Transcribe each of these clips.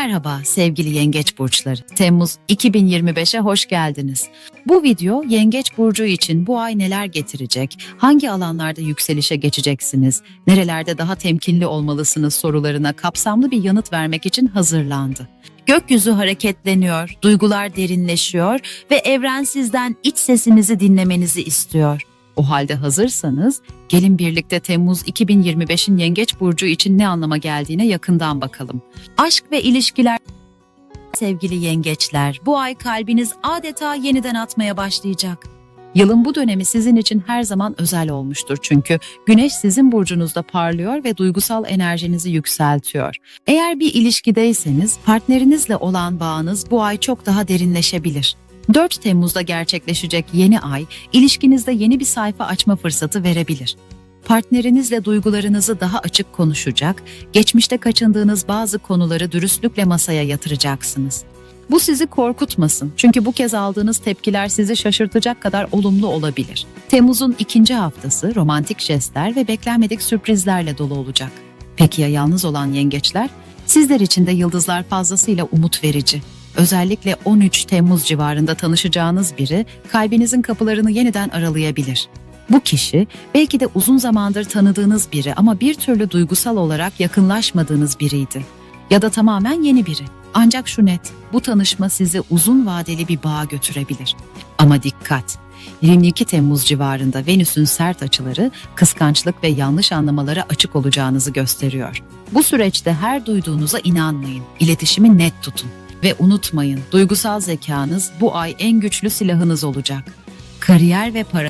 Merhaba sevgili yengeç burçları. Temmuz 2025'e hoş geldiniz. Bu video yengeç burcu için bu ay neler getirecek, hangi alanlarda yükselişe geçeceksiniz, nerelerde daha temkinli olmalısınız sorularına kapsamlı bir yanıt vermek için hazırlandı. Gökyüzü hareketleniyor, duygular derinleşiyor ve evren sizden iç sesinizi dinlemenizi istiyor. O halde hazırsanız gelin birlikte Temmuz 2025'in Yengeç burcu için ne anlama geldiğine yakından bakalım. Aşk ve ilişkiler sevgili yengeçler, bu ay kalbiniz adeta yeniden atmaya başlayacak. Yılın bu dönemi sizin için her zaman özel olmuştur çünkü güneş sizin burcunuzda parlıyor ve duygusal enerjinizi yükseltiyor. Eğer bir ilişkideyseniz partnerinizle olan bağınız bu ay çok daha derinleşebilir. 4 Temmuz'da gerçekleşecek yeni ay ilişkinizde yeni bir sayfa açma fırsatı verebilir. Partnerinizle duygularınızı daha açık konuşacak, geçmişte kaçındığınız bazı konuları dürüstlükle masaya yatıracaksınız. Bu sizi korkutmasın çünkü bu kez aldığınız tepkiler sizi şaşırtacak kadar olumlu olabilir. Temmuz'un ikinci haftası romantik jestler ve beklenmedik sürprizlerle dolu olacak. Peki ya yalnız olan yengeçler? Sizler için de yıldızlar fazlasıyla umut verici. Özellikle 13 Temmuz civarında tanışacağınız biri kalbinizin kapılarını yeniden aralayabilir. Bu kişi belki de uzun zamandır tanıdığınız biri ama bir türlü duygusal olarak yakınlaşmadığınız biriydi. Ya da tamamen yeni biri. Ancak şu net, bu tanışma sizi uzun vadeli bir bağa götürebilir. Ama dikkat! 22 Temmuz civarında Venüs'ün sert açıları kıskançlık ve yanlış anlamalara açık olacağınızı gösteriyor. Bu süreçte her duyduğunuza inanmayın, iletişimi net tutun. Ve unutmayın, duygusal zekanız bu ay en güçlü silahınız olacak. Kariyer ve para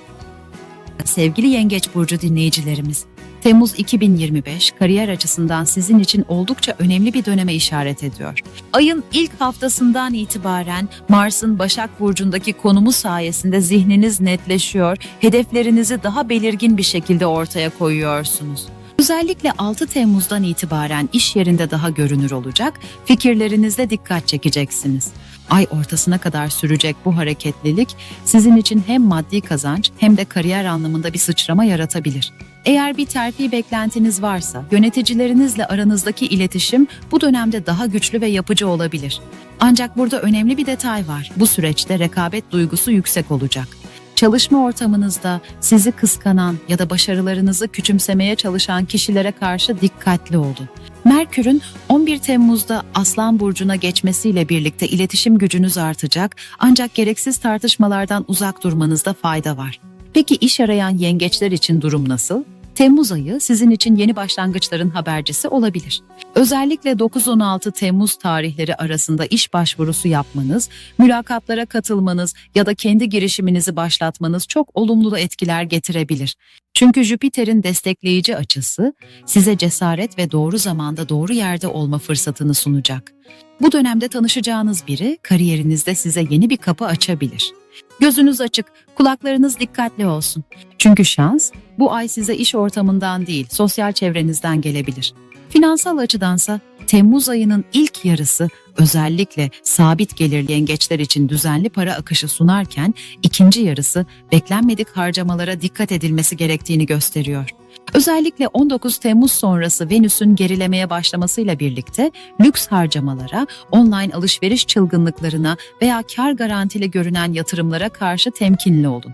Sevgili Yengeç Burcu dinleyicilerimiz, Temmuz 2025 kariyer açısından sizin için oldukça önemli bir döneme işaret ediyor. Ayın ilk haftasından itibaren Mars'ın Başak Burcu'ndaki konumu sayesinde zihniniz netleşiyor, hedeflerinizi daha belirgin bir şekilde ortaya koyuyorsunuz. Özellikle 6 Temmuz'dan itibaren iş yerinde daha görünür olacak, fikirlerinizle dikkat çekeceksiniz. Ay ortasına kadar sürecek bu hareketlilik sizin için hem maddi kazanç hem de kariyer anlamında bir sıçrama yaratabilir. Eğer bir terfi beklentiniz varsa yöneticilerinizle aranızdaki iletişim bu dönemde daha güçlü ve yapıcı olabilir. Ancak burada önemli bir detay var. Bu süreçte rekabet duygusu yüksek olacak. Çalışma ortamınızda sizi kıskanan ya da başarılarınızı küçümsemeye çalışan kişilere karşı dikkatli olun. Merkür'ün 11 Temmuz'da Aslan Burcu'na geçmesiyle birlikte iletişim gücünüz artacak ancak gereksiz tartışmalardan uzak durmanızda fayda var. Peki iş arayan yengeçler için durum nasıl? Temmuz ayı sizin için yeni başlangıçların habercisi olabilir. Özellikle 9-16 Temmuz tarihleri arasında iş başvurusu yapmanız, mülakatlara katılmanız ya da kendi girişiminizi başlatmanız çok olumlu etkiler getirebilir. Çünkü Jüpiter'in destekleyici açısı size cesaret ve doğru zamanda doğru yerde olma fırsatını sunacak. Bu dönemde tanışacağınız biri kariyerinizde size yeni bir kapı açabilir. Gözünüz açık, kulaklarınız dikkatli olsun. Çünkü şans bu ay size iş ortamından değil, sosyal çevrenizden gelebilir. Finansal açıdansa Temmuz ayının ilk yarısı özellikle sabit gelirli yengeçler için düzenli para akışı sunarken ikinci yarısı beklenmedik harcamalara dikkat edilmesi gerektiğini gösteriyor. Özellikle 19 Temmuz sonrası Venüs'ün gerilemeye başlamasıyla birlikte lüks harcamalara, online alışveriş çılgınlıklarına veya kar garantili görünen yatırımlara karşı temkinli olun.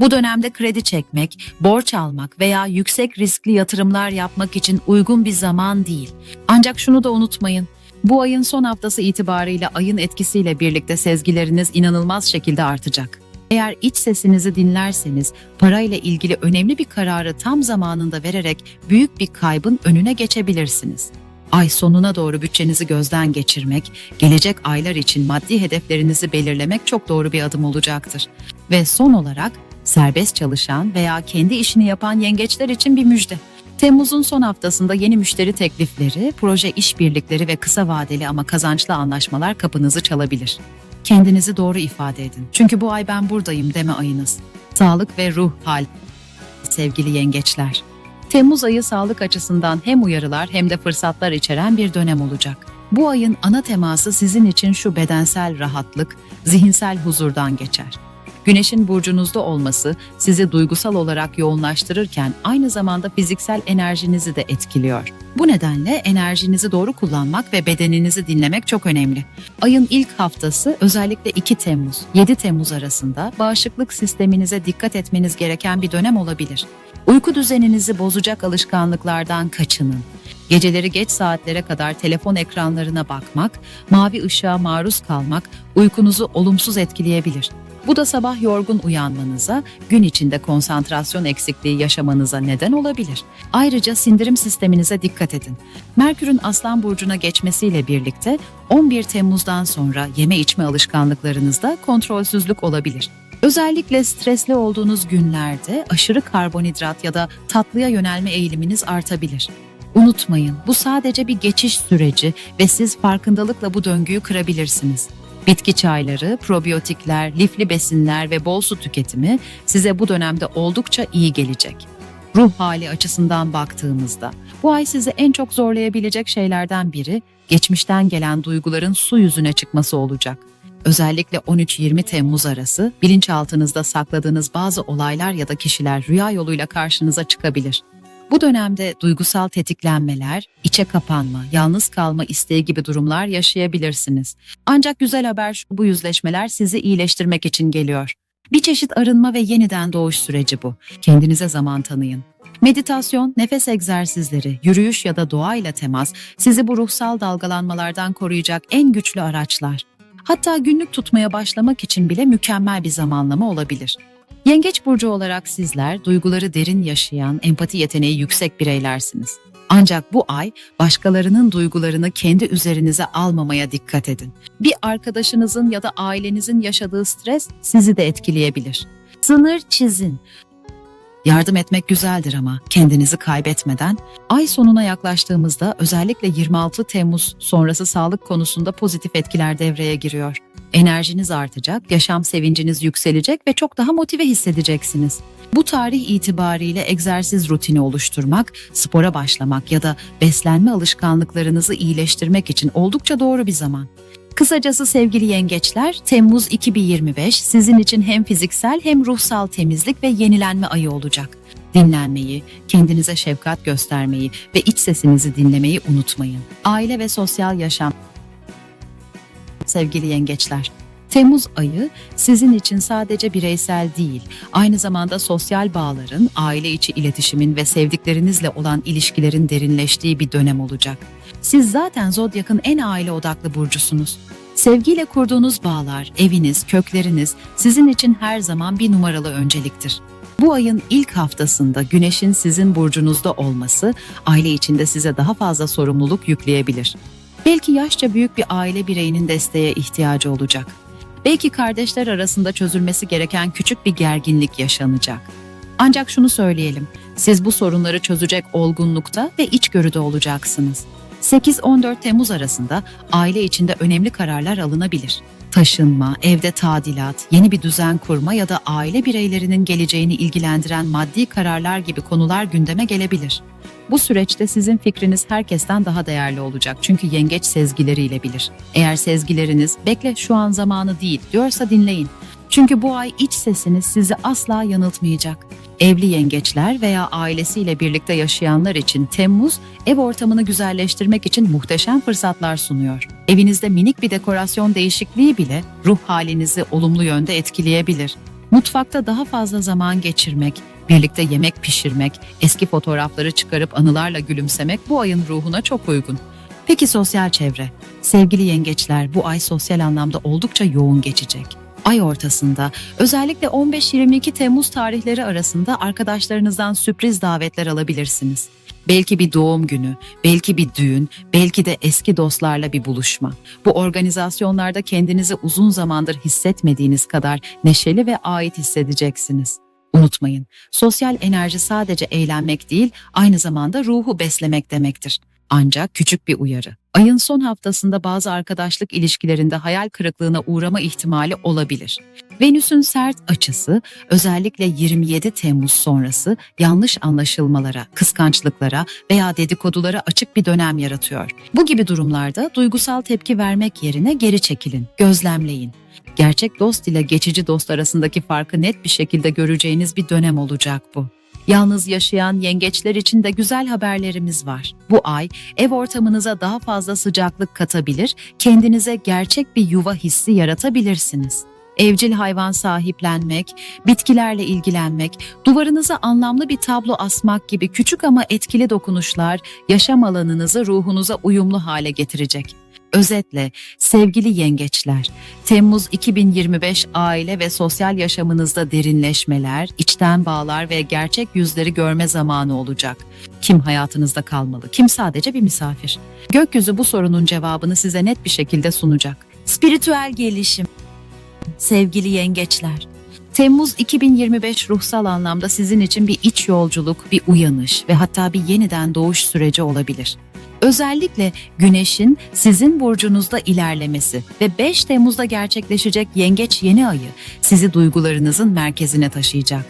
Bu dönemde kredi çekmek, borç almak veya yüksek riskli yatırımlar yapmak için uygun bir zaman değil. Ancak şunu da unutmayın. Bu ayın son haftası itibariyle ayın etkisiyle birlikte sezgileriniz inanılmaz şekilde artacak. Eğer iç sesinizi dinlerseniz parayla ilgili önemli bir kararı tam zamanında vererek büyük bir kaybın önüne geçebilirsiniz. Ay sonuna doğru bütçenizi gözden geçirmek, gelecek aylar için maddi hedeflerinizi belirlemek çok doğru bir adım olacaktır. Ve son olarak serbest çalışan veya kendi işini yapan yengeçler için bir müjde. Temmuz'un son haftasında yeni müşteri teklifleri, proje işbirlikleri ve kısa vadeli ama kazançlı anlaşmalar kapınızı çalabilir. Kendinizi doğru ifade edin. Çünkü bu ay ben buradayım deme ayınız. Sağlık ve ruh hal. Sevgili yengeçler. Temmuz ayı sağlık açısından hem uyarılar hem de fırsatlar içeren bir dönem olacak. Bu ayın ana teması sizin için şu bedensel rahatlık, zihinsel huzurdan geçer. Güneşin burcunuzda olması sizi duygusal olarak yoğunlaştırırken aynı zamanda fiziksel enerjinizi de etkiliyor. Bu nedenle enerjinizi doğru kullanmak ve bedeninizi dinlemek çok önemli. Ayın ilk haftası özellikle 2 Temmuz 7 Temmuz arasında bağışıklık sisteminize dikkat etmeniz gereken bir dönem olabilir. Uyku düzeninizi bozacak alışkanlıklardan kaçının. Geceleri geç saatlere kadar telefon ekranlarına bakmak, mavi ışığa maruz kalmak uykunuzu olumsuz etkileyebilir. Bu da sabah yorgun uyanmanıza, gün içinde konsantrasyon eksikliği yaşamanıza neden olabilir. Ayrıca sindirim sisteminize dikkat edin. Merkür'ün Aslan burcuna geçmesiyle birlikte 11 Temmuz'dan sonra yeme içme alışkanlıklarınızda kontrolsüzlük olabilir. Özellikle stresli olduğunuz günlerde aşırı karbonhidrat ya da tatlıya yönelme eğiliminiz artabilir. Unutmayın, bu sadece bir geçiş süreci ve siz farkındalıkla bu döngüyü kırabilirsiniz. Bitki çayları, probiyotikler, lifli besinler ve bol su tüketimi size bu dönemde oldukça iyi gelecek. Ruh hali açısından baktığımızda bu ay sizi en çok zorlayabilecek şeylerden biri geçmişten gelen duyguların su yüzüne çıkması olacak. Özellikle 13-20 Temmuz arası bilinçaltınızda sakladığınız bazı olaylar ya da kişiler rüya yoluyla karşınıza çıkabilir. Bu dönemde duygusal tetiklenmeler, içe kapanma, yalnız kalma isteği gibi durumlar yaşayabilirsiniz. Ancak güzel haber şu, bu yüzleşmeler sizi iyileştirmek için geliyor. Bir çeşit arınma ve yeniden doğuş süreci bu. Kendinize zaman tanıyın. Meditasyon, nefes egzersizleri, yürüyüş ya da doğayla temas sizi bu ruhsal dalgalanmalardan koruyacak en güçlü araçlar. Hatta günlük tutmaya başlamak için bile mükemmel bir zamanlama olabilir. Yengeç burcu olarak sizler duyguları derin yaşayan, empati yeteneği yüksek bireylersiniz. Ancak bu ay başkalarının duygularını kendi üzerinize almamaya dikkat edin. Bir arkadaşınızın ya da ailenizin yaşadığı stres sizi de etkileyebilir. Sınır çizin. Yardım etmek güzeldir ama kendinizi kaybetmeden ay sonuna yaklaştığımızda özellikle 26 Temmuz sonrası sağlık konusunda pozitif etkiler devreye giriyor. Enerjiniz artacak, yaşam sevinciniz yükselecek ve çok daha motive hissedeceksiniz. Bu tarih itibariyle egzersiz rutini oluşturmak, spora başlamak ya da beslenme alışkanlıklarınızı iyileştirmek için oldukça doğru bir zaman. Kısacası sevgili yengeçler, Temmuz 2025 sizin için hem fiziksel hem ruhsal temizlik ve yenilenme ayı olacak. Dinlenmeyi, kendinize şefkat göstermeyi ve iç sesinizi dinlemeyi unutmayın. Aile ve sosyal yaşam sevgili yengeçler. Temmuz ayı sizin için sadece bireysel değil, aynı zamanda sosyal bağların, aile içi iletişimin ve sevdiklerinizle olan ilişkilerin derinleştiği bir dönem olacak. Siz zaten zodyakın en aile odaklı burcusunuz. Sevgiyle kurduğunuz bağlar, eviniz, kökleriniz sizin için her zaman bir numaralı önceliktir. Bu ayın ilk haftasında Güneş'in sizin burcunuzda olması aile içinde size daha fazla sorumluluk yükleyebilir. Belki yaşça büyük bir aile bireyinin desteğe ihtiyacı olacak. Belki kardeşler arasında çözülmesi gereken küçük bir gerginlik yaşanacak. Ancak şunu söyleyelim, siz bu sorunları çözecek olgunlukta ve içgörüde olacaksınız. 8-14 Temmuz arasında aile içinde önemli kararlar alınabilir. Taşınma, evde tadilat, yeni bir düzen kurma ya da aile bireylerinin geleceğini ilgilendiren maddi kararlar gibi konular gündeme gelebilir. Bu süreçte sizin fikriniz herkesten daha değerli olacak çünkü yengeç sezgileriyle bilir. Eğer sezgileriniz bekle şu an zamanı değil diyorsa dinleyin. Çünkü bu ay iç sesiniz sizi asla yanıltmayacak. Evli yengeçler veya ailesiyle birlikte yaşayanlar için Temmuz ev ortamını güzelleştirmek için muhteşem fırsatlar sunuyor. Evinizde minik bir dekorasyon değişikliği bile ruh halinizi olumlu yönde etkileyebilir. Mutfakta daha fazla zaman geçirmek, birlikte yemek pişirmek, eski fotoğrafları çıkarıp anılarla gülümsemek bu ayın ruhuna çok uygun. Peki sosyal çevre? Sevgili yengeçler bu ay sosyal anlamda oldukça yoğun geçecek. Ay ortasında özellikle 15-22 Temmuz tarihleri arasında arkadaşlarınızdan sürpriz davetler alabilirsiniz. Belki bir doğum günü, belki bir düğün, belki de eski dostlarla bir buluşma. Bu organizasyonlarda kendinizi uzun zamandır hissetmediğiniz kadar neşeli ve ait hissedeceksiniz. Unutmayın, sosyal enerji sadece eğlenmek değil, aynı zamanda ruhu beslemek demektir. Ancak küçük bir uyarı. Ayın son haftasında bazı arkadaşlık ilişkilerinde hayal kırıklığına uğrama ihtimali olabilir. Venüs'ün sert açısı özellikle 27 Temmuz sonrası yanlış anlaşılmalara, kıskançlıklara veya dedikodulara açık bir dönem yaratıyor. Bu gibi durumlarda duygusal tepki vermek yerine geri çekilin, gözlemleyin. Gerçek dost ile geçici dost arasındaki farkı net bir şekilde göreceğiniz bir dönem olacak bu. Yalnız yaşayan yengeçler için de güzel haberlerimiz var. Bu ay ev ortamınıza daha fazla sıcaklık katabilir, kendinize gerçek bir yuva hissi yaratabilirsiniz. Evcil hayvan sahiplenmek, bitkilerle ilgilenmek, duvarınıza anlamlı bir tablo asmak gibi küçük ama etkili dokunuşlar yaşam alanınızı ruhunuza uyumlu hale getirecek. Özetle sevgili yengeçler, Temmuz 2025 aile ve sosyal yaşamınızda derinleşmeler, içten bağlar ve gerçek yüzleri görme zamanı olacak. Kim hayatınızda kalmalı, kim sadece bir misafir? Gökyüzü bu sorunun cevabını size net bir şekilde sunacak. Spiritüel gelişim. Sevgili yengeçler, Temmuz 2025 ruhsal anlamda sizin için bir iç yolculuk, bir uyanış ve hatta bir yeniden doğuş süreci olabilir. Özellikle Güneş'in sizin burcunuzda ilerlemesi ve 5 Temmuz'da gerçekleşecek Yengeç yeni ayı sizi duygularınızın merkezine taşıyacak.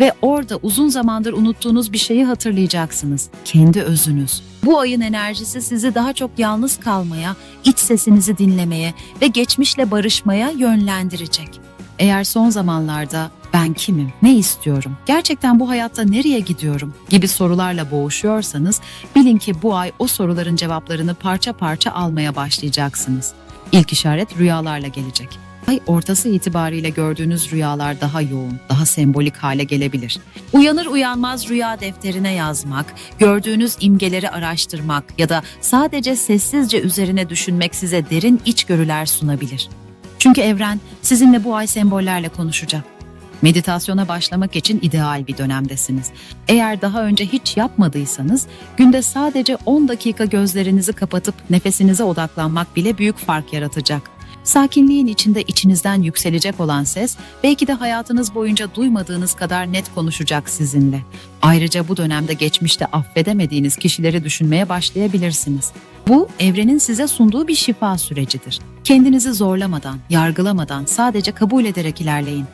Ve orada uzun zamandır unuttuğunuz bir şeyi hatırlayacaksınız. Kendi özünüz. Bu ayın enerjisi sizi daha çok yalnız kalmaya, iç sesinizi dinlemeye ve geçmişle barışmaya yönlendirecek. Eğer son zamanlarda ben kimim, ne istiyorum, gerçekten bu hayatta nereye gidiyorum gibi sorularla boğuşuyorsanız bilin ki bu ay o soruların cevaplarını parça parça almaya başlayacaksınız. İlk işaret rüyalarla gelecek. Ay ortası itibariyle gördüğünüz rüyalar daha yoğun, daha sembolik hale gelebilir. Uyanır uyanmaz rüya defterine yazmak, gördüğünüz imgeleri araştırmak ya da sadece sessizce üzerine düşünmek size derin içgörüler sunabilir. Çünkü evren sizinle bu ay sembollerle konuşacak. Meditasyona başlamak için ideal bir dönemdesiniz. Eğer daha önce hiç yapmadıysanız günde sadece 10 dakika gözlerinizi kapatıp nefesinize odaklanmak bile büyük fark yaratacak. Sakinliğin içinde içinizden yükselecek olan ses belki de hayatınız boyunca duymadığınız kadar net konuşacak sizinle. Ayrıca bu dönemde geçmişte affedemediğiniz kişileri düşünmeye başlayabilirsiniz. Bu evrenin size sunduğu bir şifa sürecidir. Kendinizi zorlamadan, yargılamadan sadece kabul ederek ilerleyin.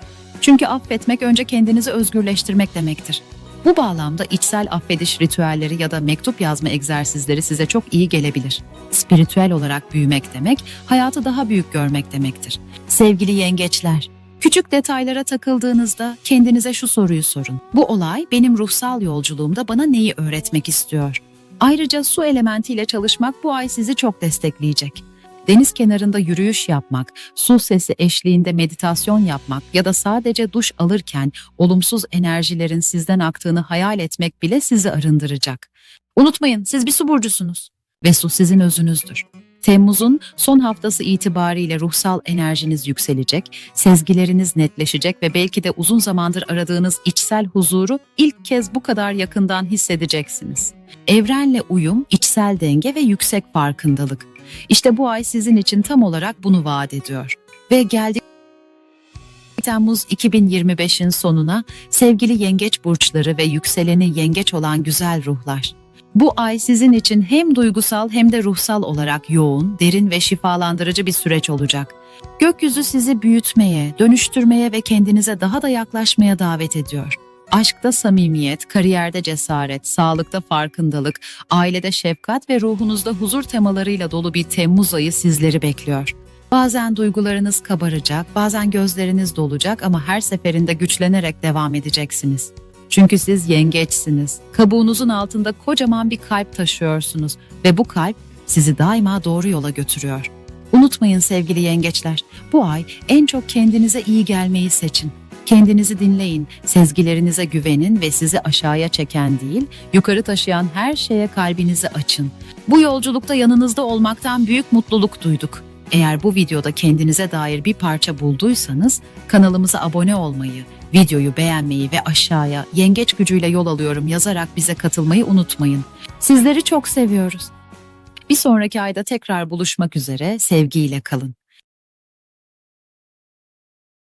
Çünkü affetmek önce kendinizi özgürleştirmek demektir. Bu bağlamda içsel affediş ritüelleri ya da mektup yazma egzersizleri size çok iyi gelebilir. Spiritüel olarak büyümek demek, hayatı daha büyük görmek demektir. Sevgili yengeçler, küçük detaylara takıldığınızda kendinize şu soruyu sorun. Bu olay benim ruhsal yolculuğumda bana neyi öğretmek istiyor? Ayrıca su elementiyle çalışmak bu ay sizi çok destekleyecek. Deniz kenarında yürüyüş yapmak, su sesi eşliğinde meditasyon yapmak ya da sadece duş alırken olumsuz enerjilerin sizden aktığını hayal etmek bile sizi arındıracak. Unutmayın siz bir su burcusunuz ve su sizin özünüzdür. Temmuz'un son haftası itibariyle ruhsal enerjiniz yükselecek, sezgileriniz netleşecek ve belki de uzun zamandır aradığınız içsel huzuru ilk kez bu kadar yakından hissedeceksiniz. Evrenle uyum, içsel denge ve yüksek farkındalık. İşte bu ay sizin için tam olarak bunu vaat ediyor. Ve geldik Temmuz 2025'in sonuna sevgili yengeç burçları ve yükseleni yengeç olan güzel ruhlar. Bu ay sizin için hem duygusal hem de ruhsal olarak yoğun, derin ve şifalandırıcı bir süreç olacak. Gökyüzü sizi büyütmeye, dönüştürmeye ve kendinize daha da yaklaşmaya davet ediyor. Aşkta samimiyet, kariyerde cesaret, sağlıkta farkındalık, ailede şefkat ve ruhunuzda huzur temalarıyla dolu bir Temmuz ayı sizleri bekliyor. Bazen duygularınız kabaracak, bazen gözleriniz dolacak ama her seferinde güçlenerek devam edeceksiniz. Çünkü siz yengeçsiniz. Kabuğunuzun altında kocaman bir kalp taşıyorsunuz ve bu kalp sizi daima doğru yola götürüyor. Unutmayın sevgili yengeçler, bu ay en çok kendinize iyi gelmeyi seçin. Kendinizi dinleyin, sezgilerinize güvenin ve sizi aşağıya çeken değil, yukarı taşıyan her şeye kalbinizi açın. Bu yolculukta yanınızda olmaktan büyük mutluluk duyduk. Eğer bu videoda kendinize dair bir parça bulduysanız kanalımıza abone olmayı, videoyu beğenmeyi ve aşağıya yengeç gücüyle yol alıyorum yazarak bize katılmayı unutmayın. Sizleri çok seviyoruz. Bir sonraki ayda tekrar buluşmak üzere sevgiyle kalın.